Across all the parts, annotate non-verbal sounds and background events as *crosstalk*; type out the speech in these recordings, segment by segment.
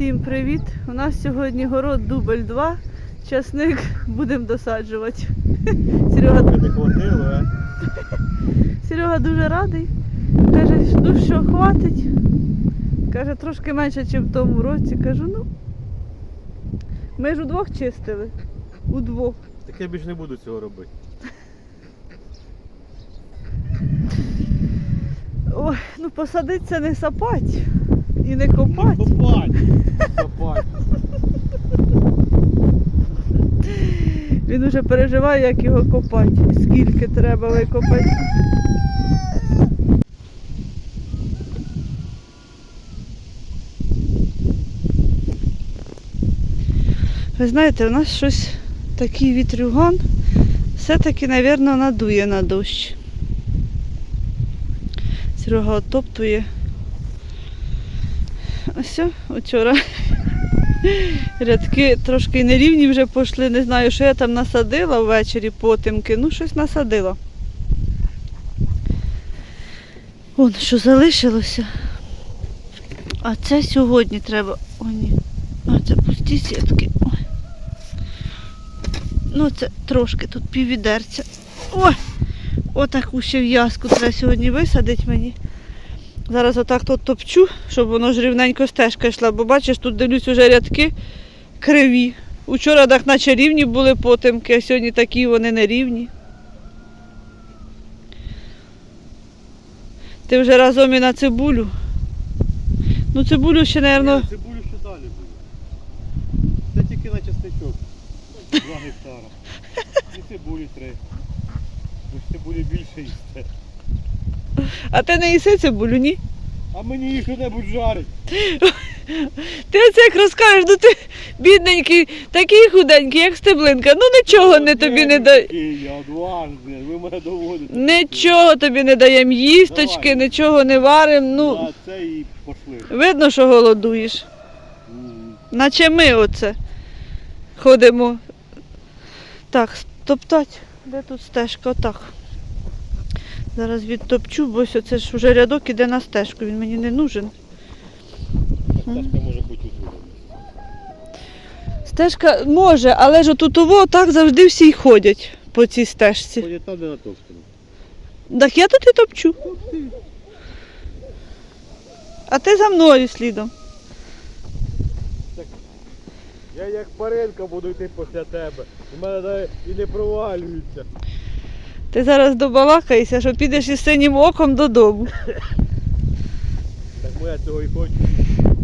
Всім привіт! У нас сьогодні город дубль 2. Часник будемо досаджувати. *laughs* Серега, Не хватило, а? *laughs* Серега дуже радий. Каже, ну що, хватить. Каже, трошки менше, ніж в тому році. Кажу, ну. Ми ж удвох чистили. Удвох. Так я більше не буду цього робити. Ой, ну посадить це не сапать і не копать. Копать! Копать! Він уже переживає, як його копати. Скільки треба викопати. Ви знаєте, у нас щось такий вітрюган все-таки, мабуть, надує на дощ. Серега отоптує. Ось, вчора Рядки трошки нерівні вже пішли. Не знаю, що я там насадила ввечері потемки. Ну, щось насадила. Вон, що залишилося. А це сьогодні треба. О, ні. А це пусті сітки. Ой. Ну, це трошки тут піввідерця. Ой! Отаку ще в'язку треба сьогодні висадити мені. Зараз отак тут топчу, щоб воно ж рівненько стежка йшла, бо бачиш, тут дивлюсь уже рядки криві. Учора так наче рівні були потемки, а сьогодні такі вони не рівні. Ти вже разом і на цибулю. Ну цибулю ще, мабуть, Цибулю ще далі буде. Це тільки на частичок. Два гектара. І цибулі три. Бо цибулі більше. А ти не їси цибулю, ні? А мені їх що-небудь жарить. Ти оце як розкажеш, ну ти бідненький, такий худенький, як стеблинка. Ну нічого не тобі не дає. Я одважний, ви мене доводите. Нічого тобі не даємо їсточки, Давай. нічого не варимо. Ну, А це і пошли. видно, що голодуєш. М. Наче ми оце ходимо. Так, топтать. Де тут стежка? Отак. Зараз відтопчу, бо ось оце ж вже рядок іде на стежку, він мені не нужен. Пташка може бути у другому. Стежка може, але ж отут ово так завжди всі й ходять по цій стежці. Ходять там, де натовстано. Так я тут і топчу. А ти за мною слідом. Я як паренка буду йти після тебе. У мене навіть і не провалюється. Ти зараз добалакаєшся, що підеш із синім оком додому. Так я цього і хочу.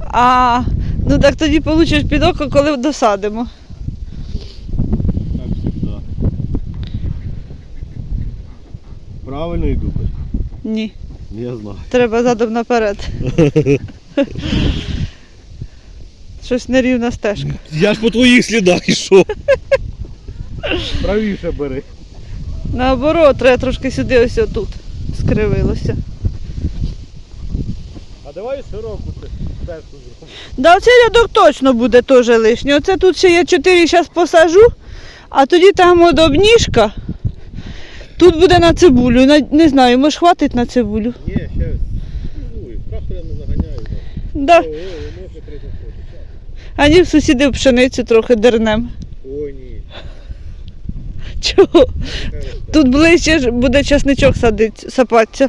А, ну так тоді получиш під око, коли досадимо. Так завжди. Правильно йду? Кать? Ні, Я знаю. треба задом наперед. *laughs* Щось нерівна стежка. Я ж по твоїх слідах йшов. Правіше бери. Наоборот, треба трошки сюди ось отут скривилося. А давай широку ти стежку зробимо. Да, оцей рядок точно буде теж лишній. Оце тут ще я чотири зараз посажу, а тоді там от обніжка. Тут буде на цибулю. На- Не знаю, може хватить на цибулю. Ні, ще цивую. Трактора не заганяю. Да. О, о, може прийти А ні, в сусідів пшеницю трохи дернем. Чого? Тут ближче буде часничок садить, сапатися.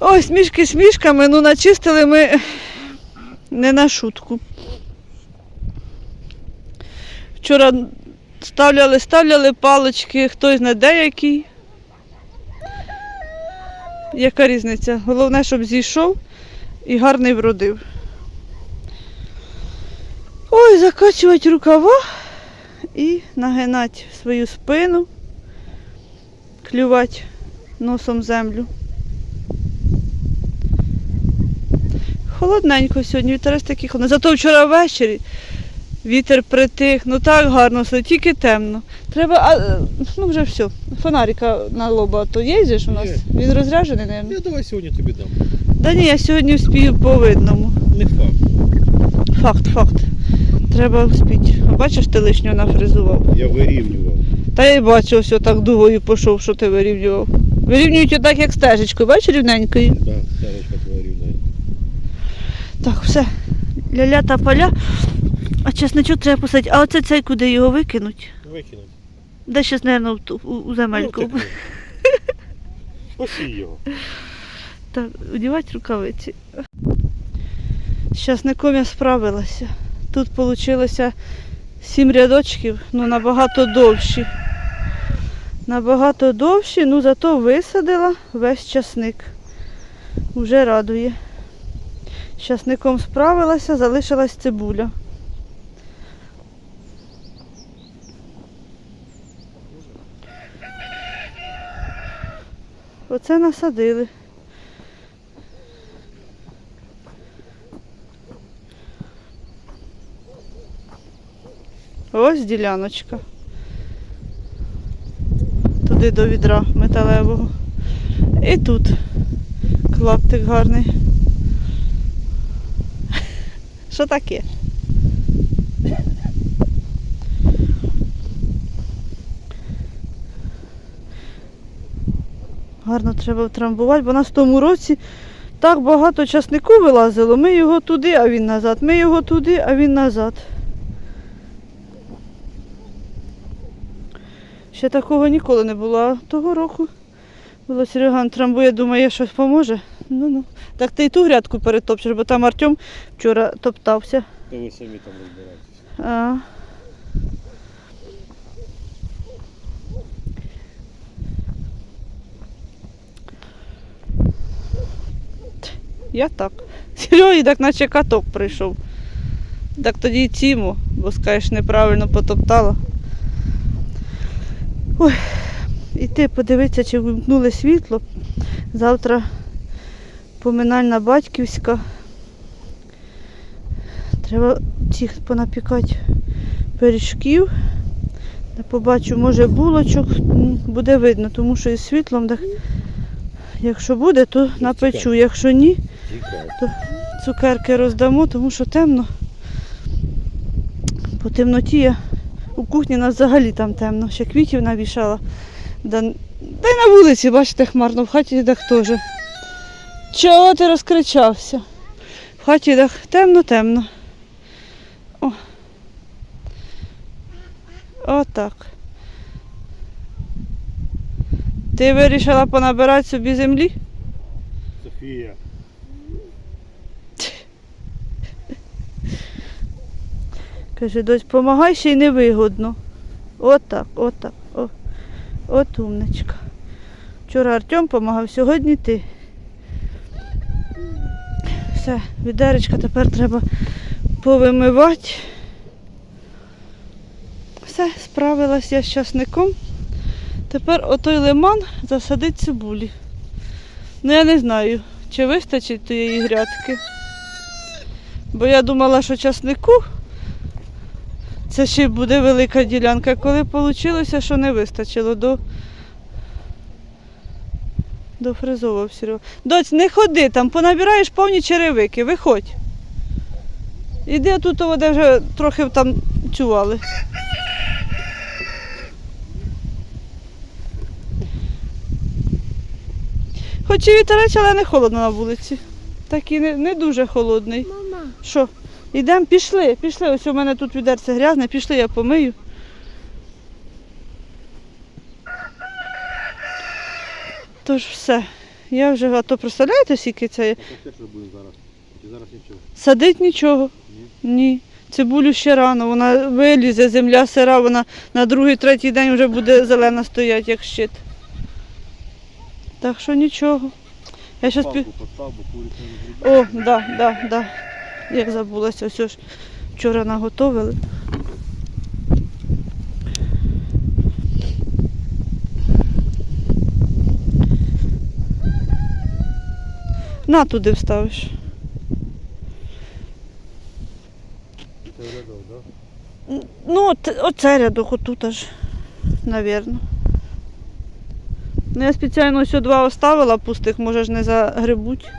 Ой, смішки смішками, ну начистили ми не на шутку. Вчора ставляли, ставляли палички, хтось на деякий. Яка різниця? Головне, щоб зійшов і гарний вродив. Ой, закачувати рукава і нагинати свою спину, клювати носом землю. Холодненько сьогодні, вітерець такий холодний. Зато вчора ввечері вітер притих, ну так гарно, все, тільки темно. Треба, а, ну вже все, фонарика на лоба, то є же ж у нас? Є. Він розряджений, мабуть. Я давай сьогодні тобі дам. Да ні, я сьогодні вспію по видному. Не факт. Факт, факт. Треба вспіти. Бачиш, ти лишнього нафризував. Я вирівнював. Та я й бачу, ось так дугою пішов, що ти вирівнював. Вирівнюють отак, як стежечкою, бачиш рівненькою. Так, старочка твоя рівна. Так, все. ля-ля та поля. А чесничок треба посадити. А оце цей куди його викинуть? Викинуть. Де щось, мабуть, у, у земельку. Ну. *laughs* Посій його. Так, одівати рукавиці. З часником я справилася. Тут вийшло сім рядочків, ну набагато довші. Набагато довші, ну зато висадила весь часник. Уже радує. З часником справилася, залишилась цибуля. Оце насадили. Ось діляночка. Туди до відра металевого. І тут клаптик гарний. *laughs* Що таке? Гарно треба втрамбувати, бо нас в тому році так багато часнику вилазило. Ми його туди, а він назад. Ми його туди, а він назад. Ще такого ніколи не було. А того року було Серега трамбує, думає, щось поможе. Ну ну. Так ти і ту грядку перетопчеш, бо там Артем вчора топтався. То ви самі там розбирайтеся. А. Я так. Серега так наче каток прийшов. Так тоді й тіму, бо скажеш, неправильно потоптала. Ой, іти подивитися, чи вимкнули світло. Завтра поминальна батьківська. Треба цих понапікати пиріжків. Побачу, може булочок буде видно, тому що із світлом, так, якщо буде, то напечу. Якщо ні, то цукерки роздамо, тому що темно. По темноті я у кухні нас взагалі там темно. Ще квітів навішала. Да, да й на вулиці, бачите, хмарно, в хаті так теж. Чого ти розкричався? В хаті так темно-темно. О. Отак. Ти вирішила понабирати собі землі? Софія. Каже, дось, помагай ще й невигодно. Отак, отак. О. От умничка. Вчора Артем помагав, сьогодні ти. Все, відеречка тепер треба повимивати. Все, справилась я з часником. Тепер отой лиман засадить цибулі. Ну я не знаю, чи вистачить тієї грядки. Бо я думала, що часнику це ще буде велика ділянка, коли вийшло, що не вистачило до, до фризового Серега. Доць, не ходи там, понабираєш повні черевики, виходь. Іди тут, де вже трохи там чували. Хоч і вітерець, але не холодно на вулиці. Такий не, не дуже холодний. Мама, Що? Ідемо, пішли, пішли. Ось у мене тут відерце грязне, пішли, я помию. Тож все. Я вже, а то представляєте, скільки це? Садить нічого. Ні. Цибулю ще рано, вона вилізе, земля сира, вона на другий, третій день вже буде зелена стояти, як щит. Так що нічого. Я щас пі... О, да, да, да. Як забулася, все ж вчора наготовили. На туди вставиш. Це врядок, так? Ну, оце рядок отут аж, навірно. Ну, я спеціально ще два оставила пустих, може ж не загребуть.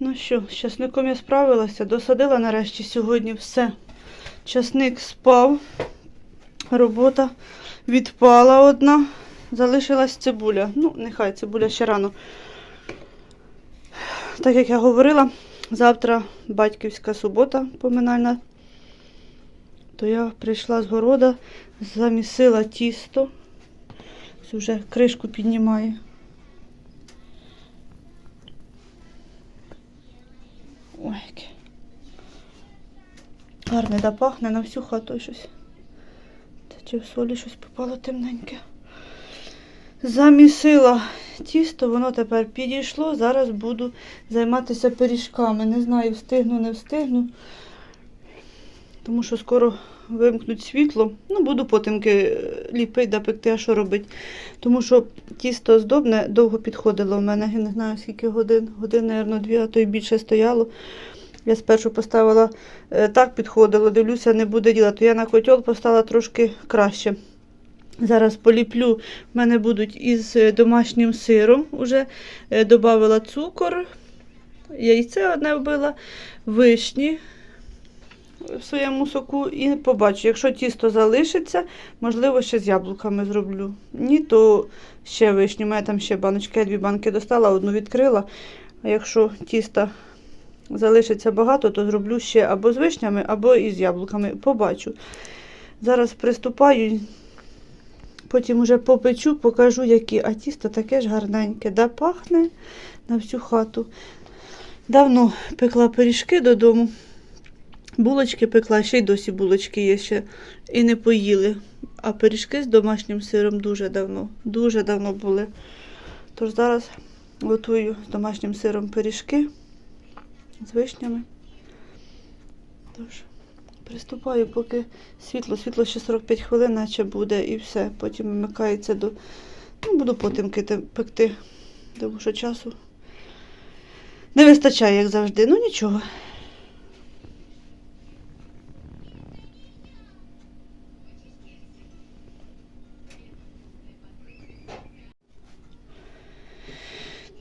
Ну що, з часником я справилася, досадила нарешті сьогодні все. Часник спав, робота відпала одна. залишилась цибуля. Ну, нехай цибуля ще рано. Так як я говорила, завтра батьківська субота поминальна. То я прийшла з города, замісила тісто. Вже кришку піднімає. Ой, яке. Гарне да пахне на всю хату щось. Чи в солі щось попало темненьке. Замісила тісто, воно тепер підійшло. Зараз буду займатися пиріжками. Не знаю, встигну, не встигну. Тому що скоро вимкнуть світло. Ну, буду потемки ліпити да пекти, а що робити. Тому що тісто здобне довго підходило в мене. Я не знаю скільки годин. Годин, мабуть, дві, а то й більше стояло. Я спершу поставила е, так підходило, дивлюся, не буде діла. То я на котел поставила трошки краще. Зараз поліплю. В мене будуть із е, домашнім сиром. Уже е, додавила цукор, яйце одне вбила, вишні в своєму соку і побачу. Якщо тісто залишиться, можливо, ще з яблуками зроблю. Ні, то ще вишні. У мене там ще баночки, я дві банки достала, одну відкрила. А якщо тіста залишиться багато, то зроблю ще або з вишнями, або із яблуками. Побачу. Зараз приступаю, потім уже попечу, покажу, які. А тісто таке ж гарненьке, да пахне на всю хату. Давно пекла пиріжки додому. Булочки пекла, ще й досі булочки є ще і не поїли. А пиріжки з домашнім сиром дуже давно, дуже давно були. Тож зараз готую з домашнім сиром пиріжки з вишнями. Тож, приступаю, поки світло, світло ще 45 хвилин, наче буде, і все. Потім вмикається до. Ну, буду потім кити- пекти, тому що часу не вистачає, як завжди. Ну нічого.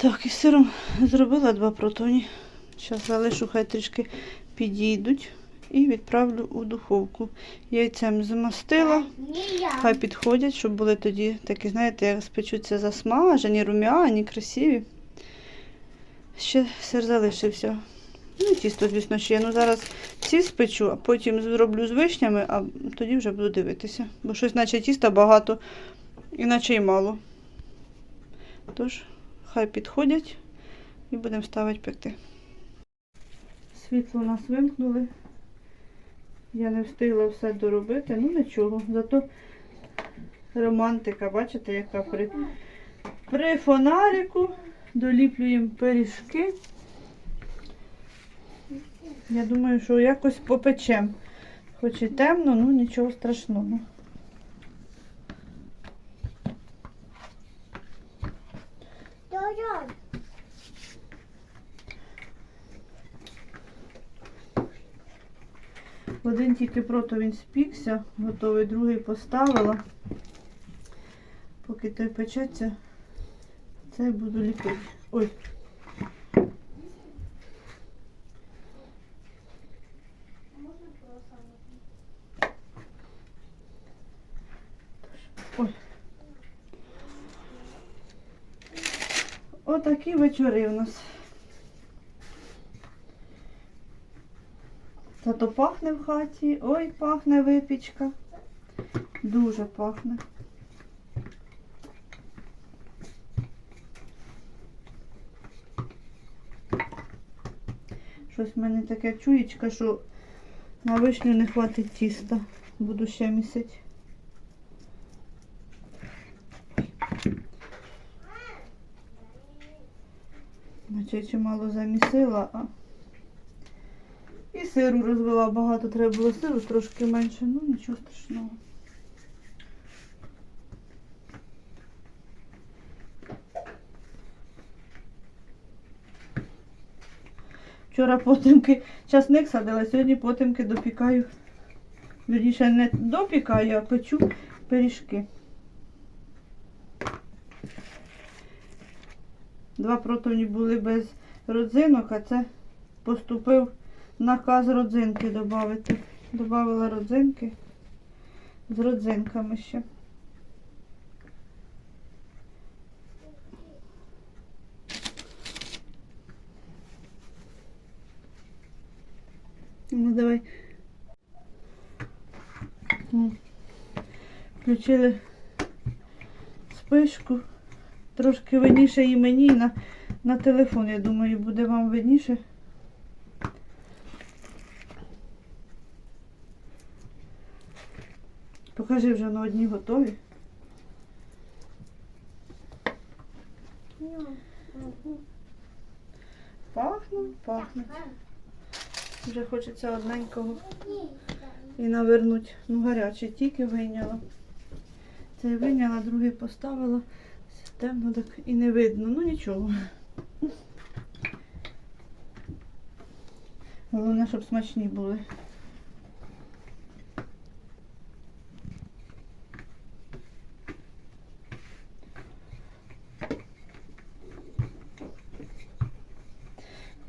Так, із сиром зробила два протоні. Зараз залишу, хай трішки підійдуть і відправлю у духовку. Яйцем змастила, хай підходять, щоб були тоді такі, знаєте, як спечуться засмажені, рум'яні, красиві. Ще сир залишився. Ну, тісто, звісно, ще. Ну, зараз ці спечу, а потім зроблю з вишнями, а тоді вже буду дивитися. Бо щось, наче тіста багато, іначе й мало. Тож, хай підходять і будемо ставити пекти. Світло нас вимкнули. Я не встигла все доробити, ну нічого. Зато романтика, бачите, яка при, при фонарику доліплюємо пиріжки. Я думаю, що якось попечем. Хоч і темно, ну нічого страшного. Один тільки прото він спікся, готовий, другий поставила. Поки той печеться, цей буду ліпити. Ой. Ой. Отакі вечори у нас. Зато пахне в хаті. Ой, пахне випічка. Дуже пахне. Щось в мене таке чуєчка, що на вишню не хватить тіста. Буду ще місити. Наче чимало замісила, а сиру розвела багато, треба було сиру трошки менше, ну нічого страшного. Вчора потемки часник садила, сьогодні потемки допікаю. Вірніше, не допікаю, а печу пиріжки. Два противні були без родзинок, а це поступив наказ родзинки додати. Добавила родзинки з родзинками ще. Ну, давай. Включили спишку. Трошки видніше і мені на, на телефон, я думаю, буде вам видніше. Покажи вже на одні готові. Пахнуть, пахнуть. Вже хочеться одненького і навернуть. Ну, гарячий тільки вийняла. Цей вийняла, другий поставила. Темно так і не видно. Ну нічого. Головне, щоб смачні були.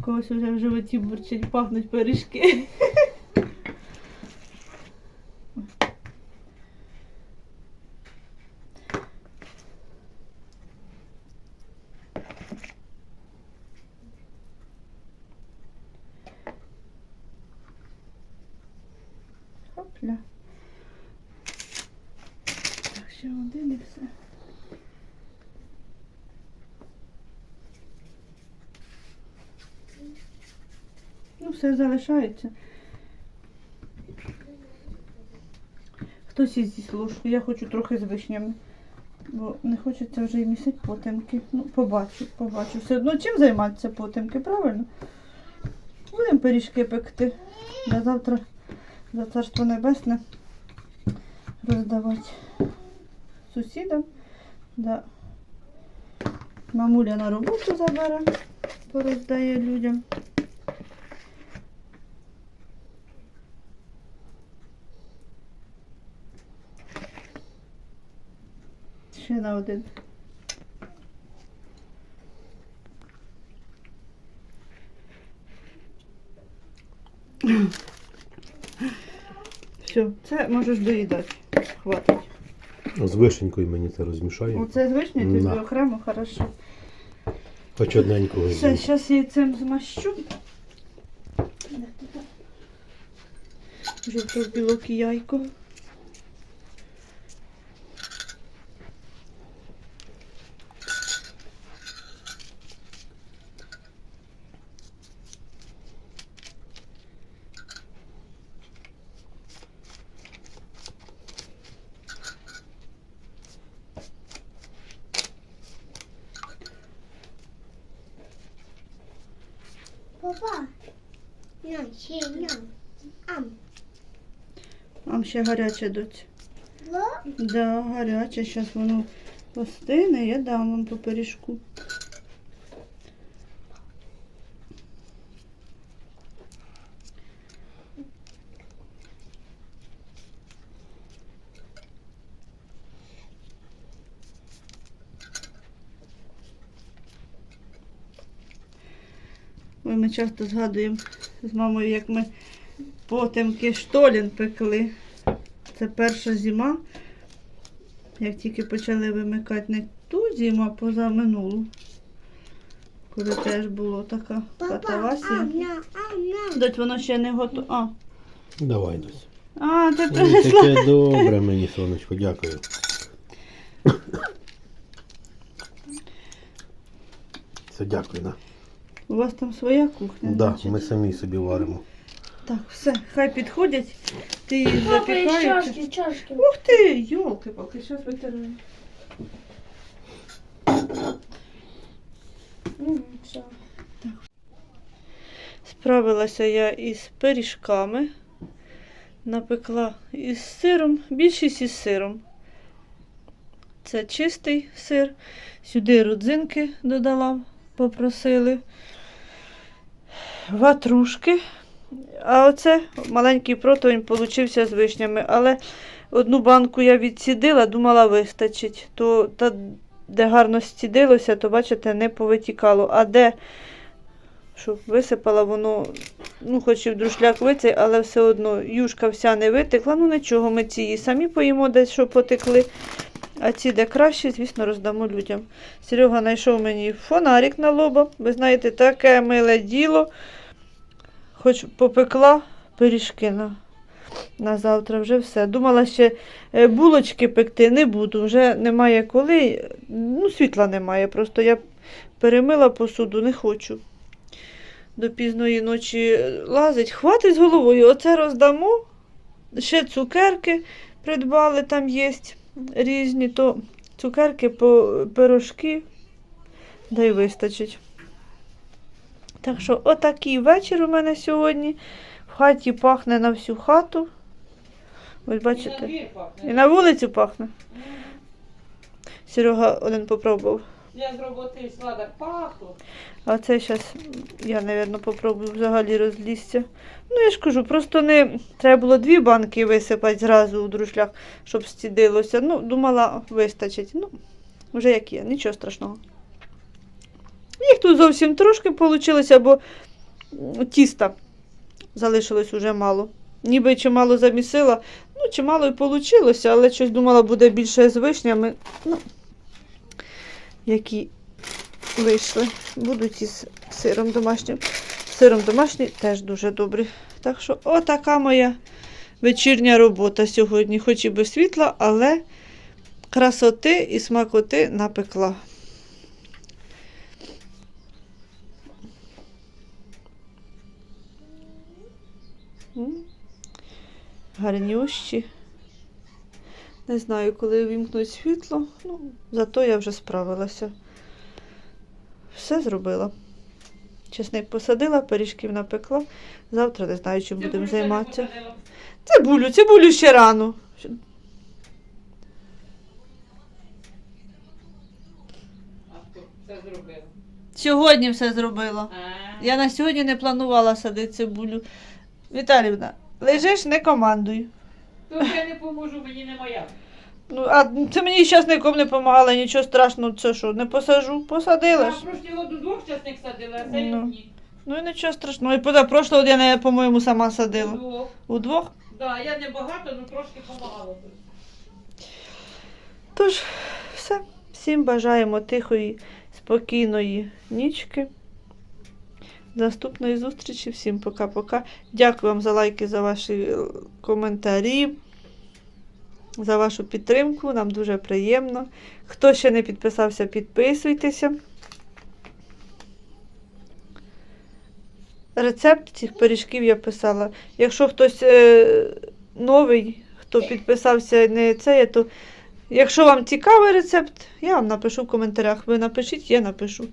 Когось вже в животі бурчить, пахнуть пиріжки. Хопля. Так, ще один і все. Ну, все залишається. Хтось із ложку. Я хочу трохи з вишнями. Бо не хочеться вже і місити потемки. Ну, побачу, побачу. Все одно чим займатися потемки, правильно? Будемо пиріжки пекти. Я завтра за царство небесне роздавати сусідам. Да. Мамуля на роботу забере, пороздає людям. Ще на один. Все, це можеш доїдати. Хватить. З вишенькою мені це розмішаю. Оце з вишні ти Да. окремо, хорошо. Хоч одненького. Все, з'їм. зараз яйцем змащу. Жовток, білок і яйко. Папа, нам ще нам. Ам. Вам ще гаряче доць. Да, гаряче. Зараз воно постине, я дам вам по пиріжку. Ой, ми часто згадуємо з мамою, як ми потемки штолін пекли. Це перша зима. Як тільки почали вимикати не ту зиму, а позаминулу. Коли теж було така катавасія. на, на. Дать воно ще не готово. А, Давай, Дось. а ти принесла. таке добре мені, сонечко, дякую. *coughs* Все, дякую, да? У вас там своя кухня? Да, значить? ми самі собі варимо. Так, все, хай підходять. Ти її Папа, і запікаєш. чашки, чашки. Ух ти, йолки поки зараз витираю. Все. Справилася я із пиріжками. Напекла із сиром, більшість із сиром. Це чистий сир. Сюди родзинки додала, попросили. Ватрушки. А оце маленький противень получився з вишнями. Але одну банку я відсідила, думала, вистачить. То та, де гарно стідилося, то бачите, не повитікало. А де щоб висипала воно, ну, хоч і в друшляк вицей, але все одно юшка вся не витекла. Ну нічого, ми ці її самі поїмо десь, що потекли. А ці, де краще, звісно, роздамо людям. Серега знайшов мені фонарик на лоба. Ви знаєте, таке миле діло. Хоч попекла пиріжки на, на завтра, вже все. Думала ще е, булочки пекти, не буду, вже немає коли. Ну, світла немає, просто я перемила посуду, не хочу. До пізної ночі лазить. Хватить з головою, оце роздамо. Ще цукерки придбали, там є різні, то цукерки, пирожки, да й вистачить. Так що, отакий вечір у мене сьогодні. В хаті пахне на всю хату. Ось бачите. І на вулицю пахне. Серега один попробував. Я з роботи йшла так пахло. А це зараз я, мабуть, попробую взагалі розлізтя. Ну, я ж кажу, просто не треба було дві банки висипати зразу у друшлях, щоб стідилося. Ну, думала, вистачить. Ну, вже як є, нічого страшного. Їх тут зовсім трошки вийшло, бо тіста залишилось уже мало. Ніби чимало замісила, ну, чимало і вийшло, але щось думала, буде більше з вишнями. Ну, які вийшли. Будуть із сиром домашнім. Сиром домашнім теж дуже добрі. Так що отака моя вечірня робота сьогодні. Хоч і без світла, але красоти і смакоти напекла. Гарнющі. Не знаю, коли вімкнуть світло, ну, зато я вже справилася. Все зробила. Чесник посадила, пиріжків напекла. Завтра не знаю, чим будемо займатися. Цибулю, цибулю ще рано. Сьогодні все зробила. Я на сьогодні не планувала садити цибулю. Віталівна, лежиш, не командуй. То я не поможу, мені не моя. Ну, а це мені зараз нікому не допомагала, нічого страшного, це що, не посажу? Посадила Я ж. в прошлі году двох часник садила, а це Ну. ні. Ну і нічого страшного. І позапрошлого я, по-моєму, сама садила. Двох. Удвох? Да, я не багато, але трошки допомагала. тут. Тож, все. Всім бажаємо тихої, спокійної нічки. Наступної зустрічі. Всім пока-пока. Дякую вам за лайки, за ваші е, коментарі, за вашу підтримку. Нам дуже приємно. Хто ще не підписався, підписуйтеся. Рецепт цих пиріжків я писала. Якщо хтось е, новий, хто підписався не це, то Якщо вам цікавий рецепт, я вам напишу в коментарях. Ви напишіть, я напишу.